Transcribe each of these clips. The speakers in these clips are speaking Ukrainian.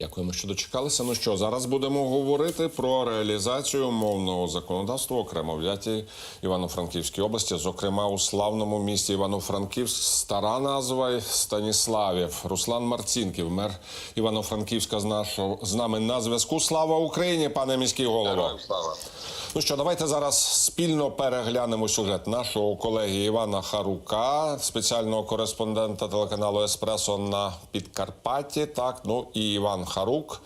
Дякуємо, що дочекалися. Ну що, зараз будемо говорити про реалізацію мовного законодавства окремо в Яті Івано-Франківській області, зокрема у славному місті Івано-Франківськ. Стара назва Станіславів. Руслан Марцінків, мер Івано-Франківська з нашого з нами на зв'язку. Слава Україні, пане міський голово. Слава. Ну що, давайте зараз спільно переглянемо сюжет нашого колеги Івана Харука, спеціального кореспондента телеканалу Еспресо на Підкарпатті. Так, ну і Іван Харук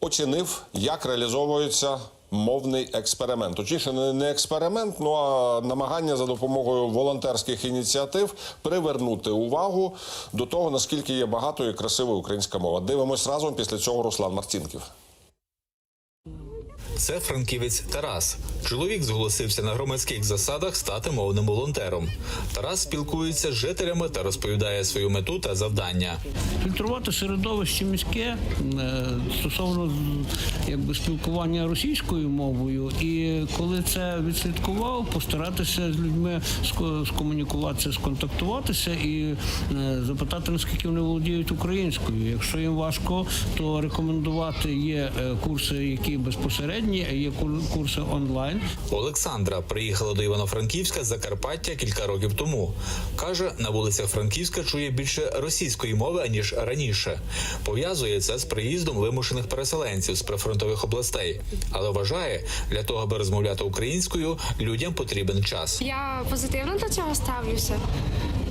оцінив, як реалізовується. Мовний експеримент. Точніше, не експеримент, ну а намагання за допомогою волонтерських ініціатив привернути увагу до того, наскільки є багатою і красивою українська мова. Дивимось разом після цього Руслан Марцінків. Це франківець Тарас. Чоловік зголосився на громадських засадах стати мовним волонтером. Тарас спілкується з жителями та розповідає свою мету та завдання. фільтрувати середовище міське е, стосовно якби спілкування російською мовою, і коли це відслідкував, постаратися з людьми скомунікуватися, сконтактуватися і е, запитати наскільки вони володіють українською. Якщо їм важко, то рекомендувати є е, курси, які безпосередні, а є курси онлайн. Олександра приїхала до Івано-Франківська з Закарпаття кілька років тому. каже, на вулицях Франківська чує більше російської мови аніж раніше. Пов'язує це з приїздом вимушених переселенців з прифронтових областей, але вважає, для того, аби розмовляти українською, людям потрібен час. Я позитивно до цього ставлюся.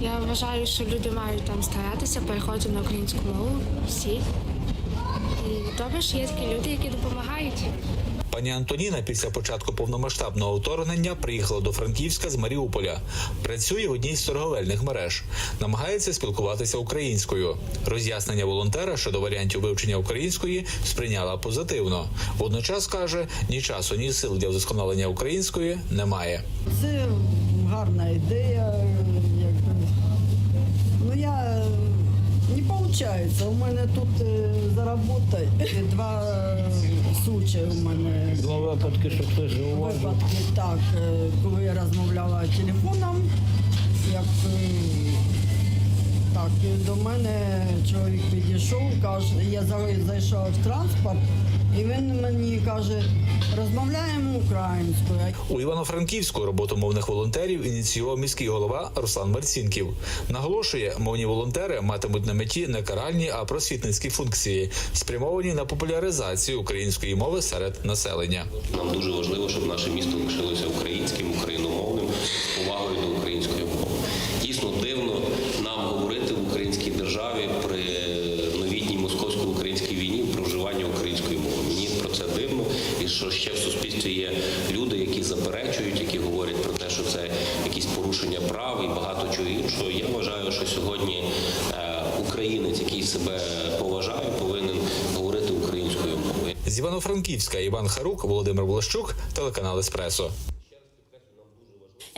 Я вважаю, що люди мають там старатися, переходити на українську мову всі. І добре, що є такі люди, які допомагають. Пані Антоніна після початку повномасштабного вторгнення приїхала до Франківська з Маріуполя. Працює в одній з торговельних мереж, намагається спілкуватися українською. Роз'яснення волонтера щодо варіантів вивчення української сприйняла позитивно. Водночас каже, ні часу, ні сил для вдосконалення української немає. Це гарна ідея. Ну я е, не виходить. У мене тут е, за роботою два случаї у мене. Два випадки, що хтось зауважив. Випадки так, е, коли я розмовляла телефоном, як е, так, і до мене чоловік підійшов, каже, я за- зайшла в транспорт, і він мені каже, розмовляємо українською. У Івано-Франківську роботу мовних волонтерів ініціював міський голова Руслан Марцінків. Наголошує, мовні волонтери матимуть на меті не каральні, а просвітницькі функції, спрямовані на популяризацію української мови серед населення. Нам дуже важливо, щоб наше місто лишилося українським, україномовним, з повагою до української мови. Дійсно дивно нам говорити в українській державі при новітній московсько-українській війні про вживання української мови. Мені про це дивно, і що ще в суспільстві є люди, які заперечують, які говорять про те, що це якісь порушення прав і багато чого іншого. Я вважаю, що сьогодні е, українець, який себе поважає, повинен говорити українською мовою. З Івано-Франківська Іван Харук, Володимир Волощук, телеканал Еспресо.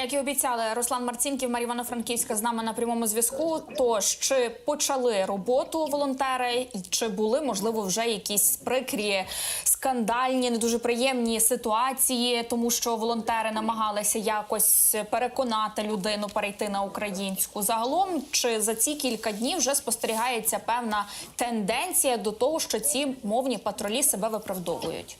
Як і обіцяли, Руслан Марцінків, Мер Івано-Франківська з нами на прямому зв'язку. Тож чи почали роботу волонтери, чи були можливо вже якісь прикрі, скандальні, не дуже приємні ситуації, тому що волонтери намагалися якось переконати людину перейти на українську. Загалом, чи за ці кілька днів вже спостерігається певна тенденція до того, що ці мовні патрулі себе виправдовують?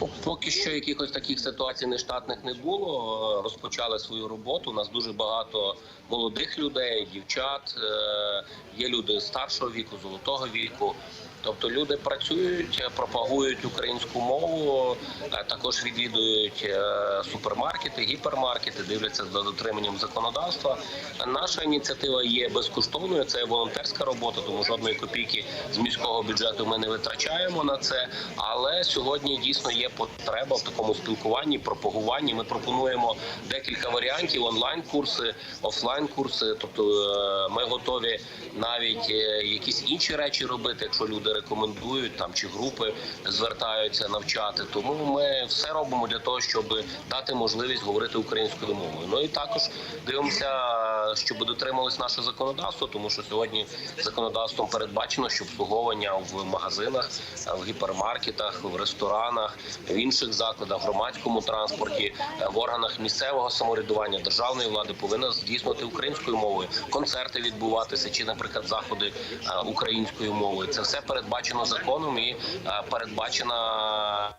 Пок- Поки що якихось таких ситуацій нештатних не було. Е, Розпочали свою роботу. У нас дуже багато молодих людей, дівчат. е, Є люди старшого віку, золотого віку. Тобто люди працюють, пропагують українську мову, е, також відвідують е, супермаркети, гіпермаркети, дивляться за дотриманням законодавства. Наша ініціатива є безкоштовною. Це волонтерська робота, тому жодної копійки з міського бюджету ми не витрачаємо на це. Але сьогодні дійсно є потреба в такому спілкуванні, пропагуванні. Ми пропонуємо декілька варіантів: онлайн-курси, офлайн-курси. Тобто е, ми готові навіть якісь інші речі робити, якщо люди рекомендують там чи групи звертаються навчати. Тому ми все робимо для того, щоб дати можливість говорити українською мовою. Ну і також дивимося, щоб дотрималось наше законодавство, тому що сьогодні законодавством передбачено, що обслуговування в магазинах, в гіпермаркетах, в ресторанах, в інших закладах, в громадському транспорті, в органах місцевого самоврядування державної влади повинна здійснювати українською мовою концерти відбуватися, чи, наприклад, заходи е, українською мовою. Це все передбачено передбачено законом і е, передбачена.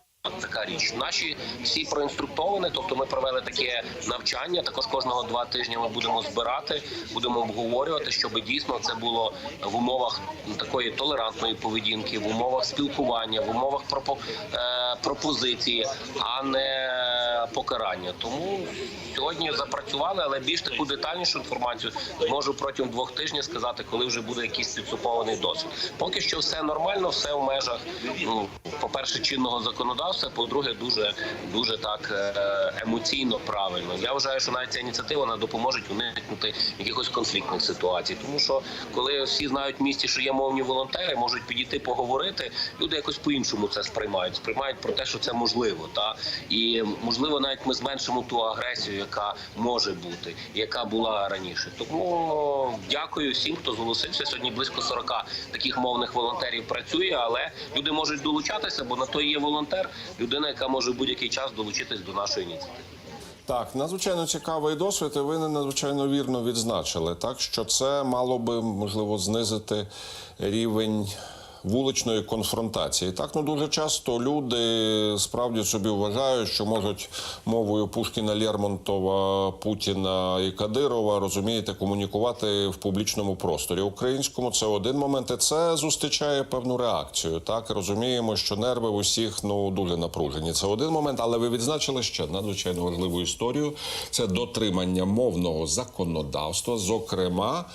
Така річ. Наші всі проінструктовані, тобто ми провели таке навчання. Також кожного два тижні ми будемо збирати, будемо обговорювати, щоб дійсно це було в умовах такої толерантної поведінки, в умовах спілкування, в умовах пропо, е, пропозиції, а не покарання. Тому сьогодні запрацювали, але більш таку детальнішу інформацію зможу протягом двох тижнів сказати, коли вже буде якийсь підсупований досвід. Поки що все нормально, все в межах ну, по-перше, чинного законодавства, по-друге, дуже дуже так е, емоційно правильно. Я вважаю, що навіть ця ініціатива вона допоможе уникнути якихось конфліктних ситуацій. Тому що коли всі знають в місті, що є мовні волонтери, можуть підійти поговорити. Люди якось по-іншому це сприймають. Сприймають про те, що це можливо, та і можливо, навіть ми зменшимо ту агресію, яка може бути, яка була раніше. Тому дякую всім, хто зголосився. Сьогодні близько 40 таких мовних волонтерів працює, але люди можуть долучатися, бо на то є волонтер, людина, яка може в будь-який час долучитись до нашої ініціативи. Так, надзвичайно цікавий досвід, і ви надзвичайно вірно відзначили, так що це мало би можливо знизити рівень. Вуличної конфронтації так ну дуже часто люди справді собі вважають, що можуть мовою Пушкіна, Лермонтова, Путіна і Кадирова розумієте комунікувати в публічному просторі. Українському це один момент, і це зустрічає певну реакцію. Так розуміємо, що нерви в усіх ну дуже напружені. Це один момент, але ви відзначили ще надзвичайно важливу історію: це дотримання мовного законодавства, зокрема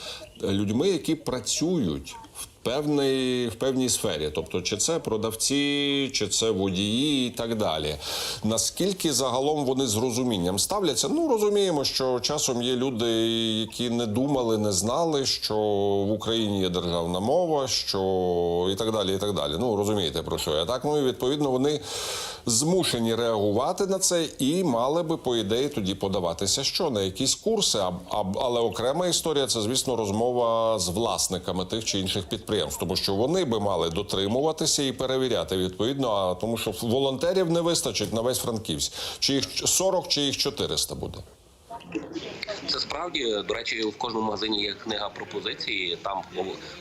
людьми, які працюють в певний в певній сфері, тобто чи це продавці, чи це водії, і так далі. Наскільки загалом вони з розумінням ставляться? Ну розуміємо, що часом є люди, які не думали, не знали, що в Україні є державна мова, що і так далі. І так далі. Ну розумієте про що я так. Ну і відповідно вони змушені реагувати на це і мали би по ідеї тоді подаватися що на якісь курси. А, а, але окрема історія це, звісно, розмова з власниками тих чи інших підприємств, тому що вони би мали дотримуватися і перевіряти відповідно. А тому, що волонтерів не вистачить на весь Франківськ. Чи їх 40, чи їх 400 буде. Це справді до речі, в кожному магазині є книга пропозиції. Там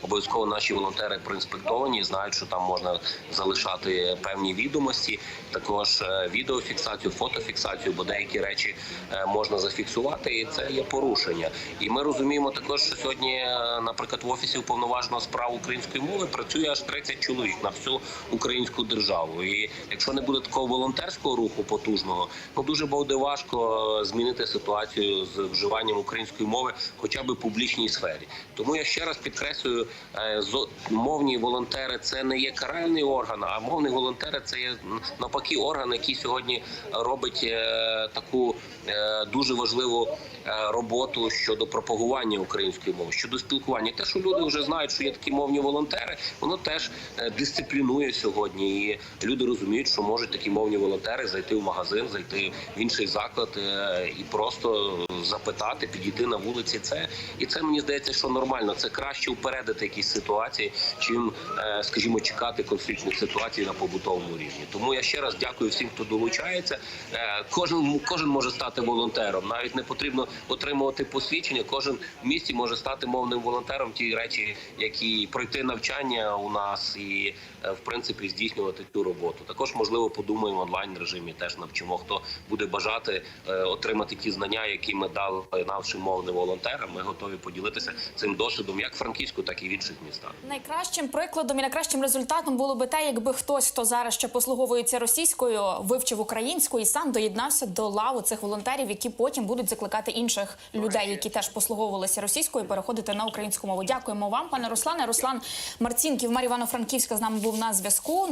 обов'язково наші волонтери проінспектовані, знають, що там можна залишати певні відомості, також е, відеофіксацію, фотофіксацію, бо деякі речі е, можна зафіксувати, і це є порушення. І ми розуміємо також, що сьогодні, е, наприклад, в офісі уповноваженого справ української мови працює аж 30 чоловік на всю українську державу. І якщо не буде такого волонтерського руху потужного, ну дуже буде важко змінити ситуацію з вживанням української мови, хоча б публічній сфері. Тому я ще раз підкреслюю, е, мовні волонтери це не є каральний орган, а мовні волонтери це є навпаки орган, який сьогодні робить е, таку е, дуже важливу е, роботу щодо пропагування української мови, щодо спілкування. Те, що люди вже знають, що є такі мовні волонтери, воно теж е, дисциплінує сьогодні. І люди розуміють, що можуть такі мовні волонтери зайти в магазин, зайти в інший заклад е, і просто запитати, підійти на вулиці. Це і це мені здається, що нормально. Це краще упередити якісь ситуації, чим, е, скажімо, чекати конфліктних ситуацій на побутовому рівні. Тому я ще раз дякую всім, хто долучається. Е, Кожен кожен може стати волонтером. Навіть не потрібно отримувати посвідчення. Кожен в місті може стати мовним волонтером. Ті речі, які пройти навчання у нас і е, в принципі здійснювати цю роботу. Також можливо подумаємо онлайн режимі. Теж навчимо, хто буде бажати отримати ті знання, які ми дали нашим мовним волонтерам. Ми готові поділитися цим досвідом як в Франківську, так і в інших містах. Найкращим прикладом і найкращим результатом було би те, якби хтось, хто зараз ще послуговується російською, вивчив українську і сам доєднався до лаву цих волонтерів, які потім будуть закликати інших людей, які теж послуговувалися російською, переходити на українську мову. Дякуємо вам, пане Руслане. Руслан Марцінків, мер Івано-Франківська з нами був на зв'язку.